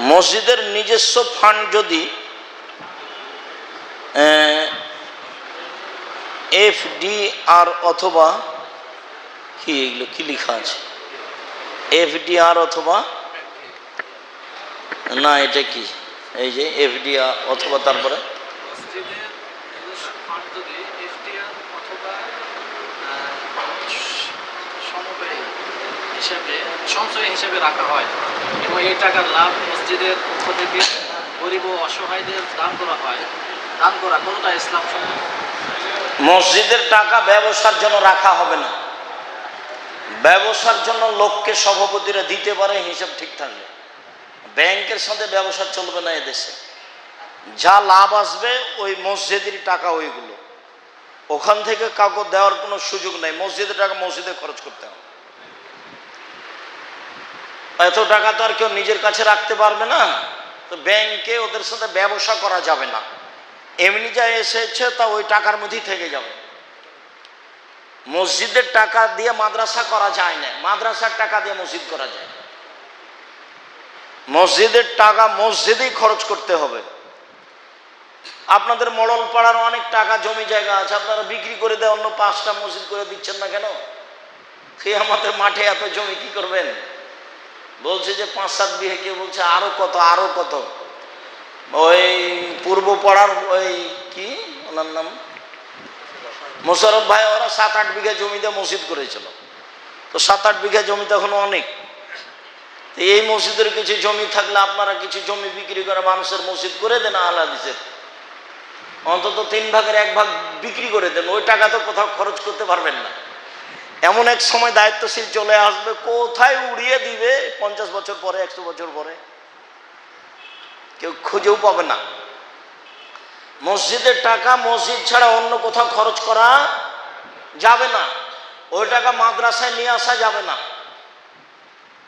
মসজিদের নিজস্ব ফান্ড যদি এফ ডি আর অথবা, কি এগুলো, কি লেখা আছে? এফ ডি আর অথবা, না, এটা কি? এই যে এফ ডি আর অথবা তারপরে সঞ্চয় হিসাবে রাখা হয়। এবং এই টাকার লাভ মসজিদের পক্ষ থেকে গরিব ও অসহায়দের দান করা হয়। দান করা কতটা ইসলাম মসজিদের টাকা ব্যবসার জন্য রাখা হবে না। ব্যবসার জন্য লোককে সভাপতিরা দিতে পারে, হিসাব ঠিক থাকবে। ব্যাংকের সাথে ব্যবসা চলবে না এদেশে। যা লাভ আসবে, ওই মসজিদের টাকা ওইগুলো। ওখান থেকে কাউকে দেওয়ার কোনো সুযোগ নেই। মসজিদের টাকা মসজিদে খরচ করতে হবে। এত টাকা তো আর কেউ নিজের কাছে রাখতে পারবে না। তো ব্যাংকে ওদের সাথে ব্যবসা করা যাবে না। এমনি যা এসেছে তা ওই টাকার মধ্যেই থেকে যাবে। মসজিদের টাকা দিয়ে মাদ্রাসা করা যায় না। মাদ্রাসার টাকা দিয়ে মসজিদ করা যায়। মসজিদের টাকা মসজিদেই খরচ করতে হবে। আপনাদের মডল পাড়ার অনেক টাকা জমি জায়গা আছে, আপনারা বিক্রি করে দেয় অন্য পাঁচটা মসজিদ করে দিচ্ছেন না কেন? সে আমাদের মাঠে এত জমি কি করবেন? বলছে যে পাঁচ সাত বিঘে কেউ বলছে আরও কত আরও কত। ওই পূর্ব পাড়ার ওই কি ওনার নাম? মোশারফ ভাই, ওরা সাত আট বিঘা জমিতে মসজিদ করেছিল। তো সাত আট বিঘা জমি তখন অনেক। তো এই মসজিদের কিছু জমি থাকলে আপনারা কিছু জমি বিক্রি করে মানুষের মসজিদ করে দেন আহলাদিসের অন্তত তিন ভাগের এক ভাগ বিক্রি করে দেন। ওই টাকা তো কোথাও খরচ করতে পারবেন না। এমন এক সময় দায়িত্বশীল চলে আসবে, কোথায় উড়িয়ে দিবে? পঞ্চাশ বছর পরে, একশো বছর পরে। কেউ খুঁজেও পাবে না। মসজিদের টাকা মসজিদ ছাড়া অন্য কোথাও খরচ করা যাবে না। ওই টাকা মাদ্রাসায় নিয়ে আসা যাবে না।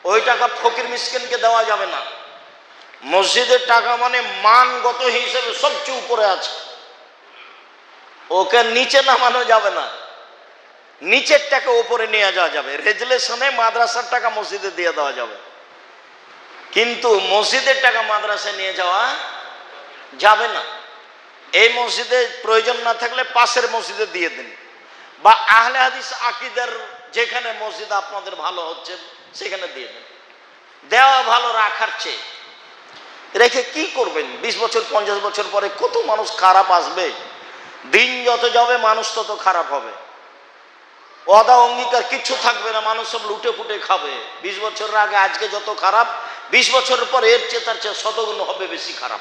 ওই টাকা ফকির মিসকিনকে দেওয়া যাবে না। মসজিদের টাকা মানে মানগত হিসেবে সবচেয়ে উপরে আছে। ওকে নিচে নামানো যাবে না। নিচের টাকা ওপরে নিয়ে যাওয়া যাবে। রেজুলেশনে মাদ্রাসার টাকা মসজিদে দিয়ে দেওয়া যাবে। কিন্তু মসজিদের টাকা মাদ্রাসায় নিয়ে যাওয়া যাবে না। এই মসজিদে প্রয়োজন না থাকলে পাশের মসজিদে দিয়ে দিন। বা আহলে হাদিস আকিদের যেখানে মসজিদ আপনাদের ভালো হচ্ছে, সেখানে দিয়ে দেন। দেওয়া ভালো রাখার চেয়ে। রেখে কি করবেন? বিশ বছর, পঞ্চাশ বছর পরে কত মানুষ খারাপ আসবে? দিন যত যাবে, মানুষ তত খারাপ হবে। অদা অঙ্গীকার কিচ্ছু থাকবে না, মানুষ সব লুটে ফুটে খাবে। বিশ বছরের আগে আজকে যত খারাপ, বিশ বছর পর এর চেয়ে তার চেয়ে শতগুণ হবে বেশি খারাপ।